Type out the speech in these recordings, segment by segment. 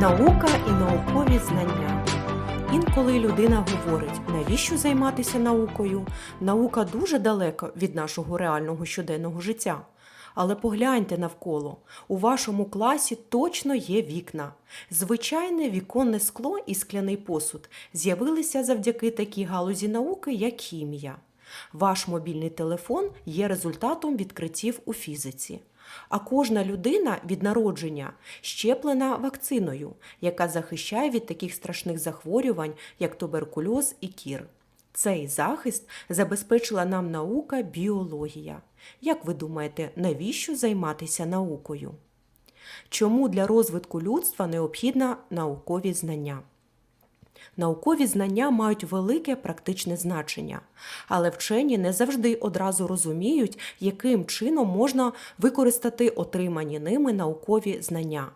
Наука і наукові знання. Інколи людина говорить, навіщо займатися наукою? Наука дуже далеко від нашого реального щоденного життя. Але погляньте навколо, у вашому класі точно є вікна. Звичайне віконне скло і скляний посуд з'явилися завдяки такій галузі науки, як хімія. Ваш мобільний телефон є результатом відкриттів у фізиці. А кожна людина від народження щеплена вакциною, яка захищає від таких страшних захворювань, як туберкульоз і кір. Цей захист забезпечила нам наука біологія. Як ви думаєте, навіщо займатися наукою? Чому для розвитку людства необхідна наукові знання? Наукові знання мають велике практичне значення, але вчені не завжди одразу розуміють, яким чином можна використати отримані ними наукові знання.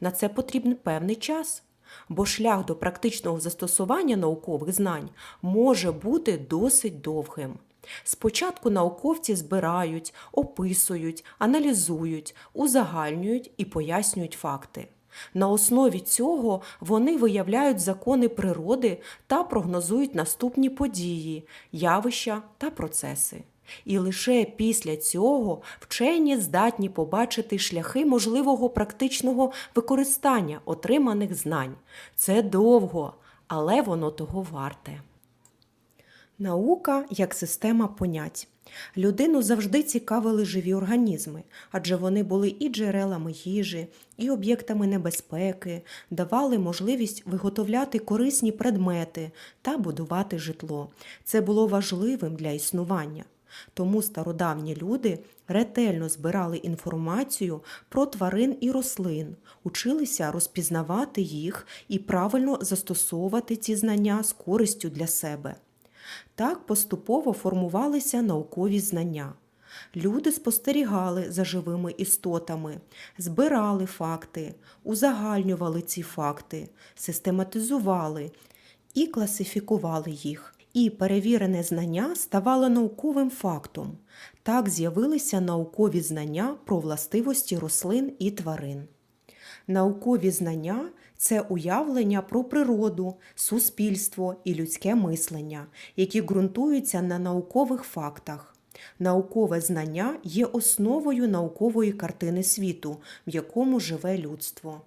На це потрібен певний час, бо шлях до практичного застосування наукових знань може бути досить довгим. Спочатку науковці збирають, описують, аналізують, узагальнюють і пояснюють факти. На основі цього вони виявляють закони природи та прогнозують наступні події, явища та процеси. І лише після цього вчені здатні побачити шляхи можливого практичного використання отриманих знань. Це довго, але воно того варте. Наука як система понять. Людину завжди цікавили живі організми, адже вони були і джерелами їжі, і об'єктами небезпеки, давали можливість виготовляти корисні предмети та будувати житло. Це було важливим для існування. Тому стародавні люди ретельно збирали інформацію про тварин і рослин, училися розпізнавати їх і правильно застосовувати ці знання з користю для себе. Так поступово формувалися наукові знання. Люди спостерігали за живими істотами, збирали факти, узагальнювали ці факти, систематизували і класифікували їх. І перевірене знання ставало науковим фактом. Так з'явилися наукові знання про властивості рослин і тварин. Наукові знання це уявлення про природу, суспільство і людське мислення, які ґрунтуються на наукових фактах. Наукове знання є основою наукової картини світу, в якому живе людство.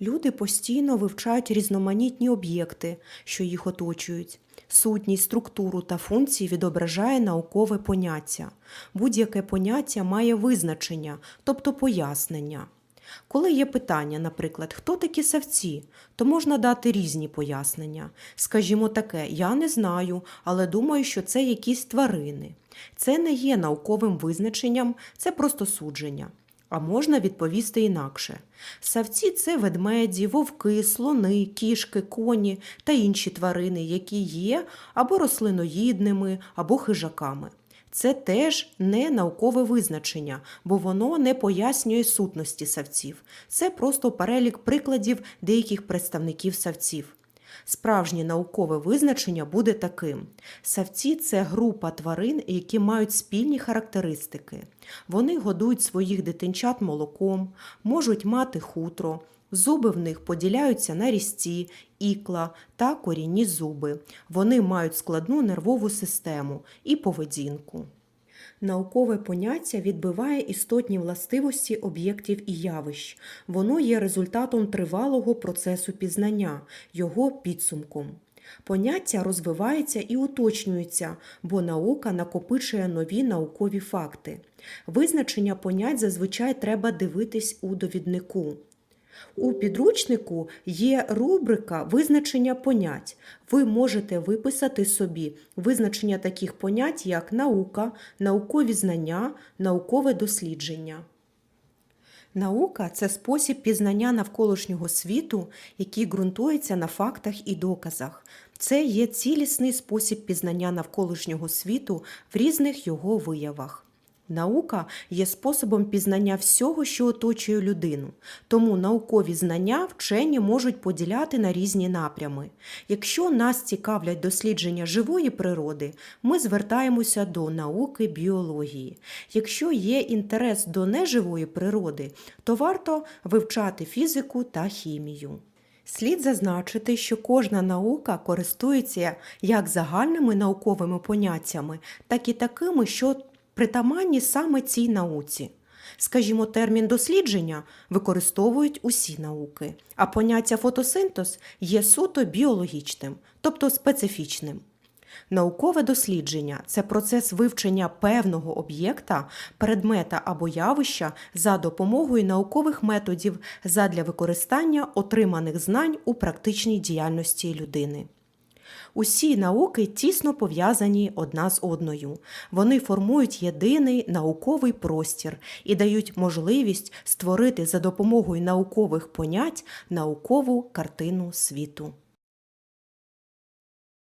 Люди постійно вивчають різноманітні об'єкти, що їх оточують. Сутність, структуру та функції відображає наукове поняття. Будь-яке поняття має визначення, тобто пояснення. Коли є питання, наприклад, хто такі савці, то можна дати різні пояснення. Скажімо таке, я не знаю, але думаю, що це якісь тварини. Це не є науковим визначенням, це просто судження. А можна відповісти інакше. Савці це ведмеді, вовки, слони, кішки, коні та інші тварини, які є або рослиноїдними, або хижаками. Це теж не наукове визначення, бо воно не пояснює сутності савців. Це просто перелік прикладів деяких представників савців. Справжнє наукове визначення буде таким: савці це група тварин, які мають спільні характеристики. Вони годують своїх дитинчат молоком, можуть мати хутро. Зуби в них поділяються на різці, ікла та корінні зуби. Вони мають складну нервову систему і поведінку. Наукове поняття відбиває істотні властивості об'єктів і явищ. Воно є результатом тривалого процесу пізнання, його підсумком. Поняття розвивається і уточнюється, бо наука накопичує нові наукові факти. Визначення понять зазвичай треба дивитись у довіднику. У підручнику є рубрика визначення понять. Ви можете виписати собі визначення таких понять, як наука, наукові знання, наукове дослідження. Наука це спосіб пізнання навколишнього світу, який ґрунтується на фактах і доказах. Це є цілісний спосіб пізнання навколишнього світу в різних його виявах. Наука є способом пізнання всього, що оточує людину, тому наукові знання вчені можуть поділяти на різні напрями. Якщо нас цікавлять дослідження живої природи, ми звертаємося до науки біології. Якщо є інтерес до неживої природи, то варто вивчати фізику та хімію. Слід зазначити, що кожна наука користується як загальними науковими поняттями, так і такими, що притаманні саме цій науці. Скажімо, термін дослідження використовують усі науки, а поняття фотосинтез є суто біологічним, тобто специфічним. Наукове дослідження це процес вивчення певного об'єкта, предмета або явища за допомогою наукових методів задля використання отриманих знань у практичній діяльності людини. Усі науки тісно пов'язані одна з одною. Вони формують єдиний науковий простір і дають можливість створити за допомогою наукових понять наукову картину світу.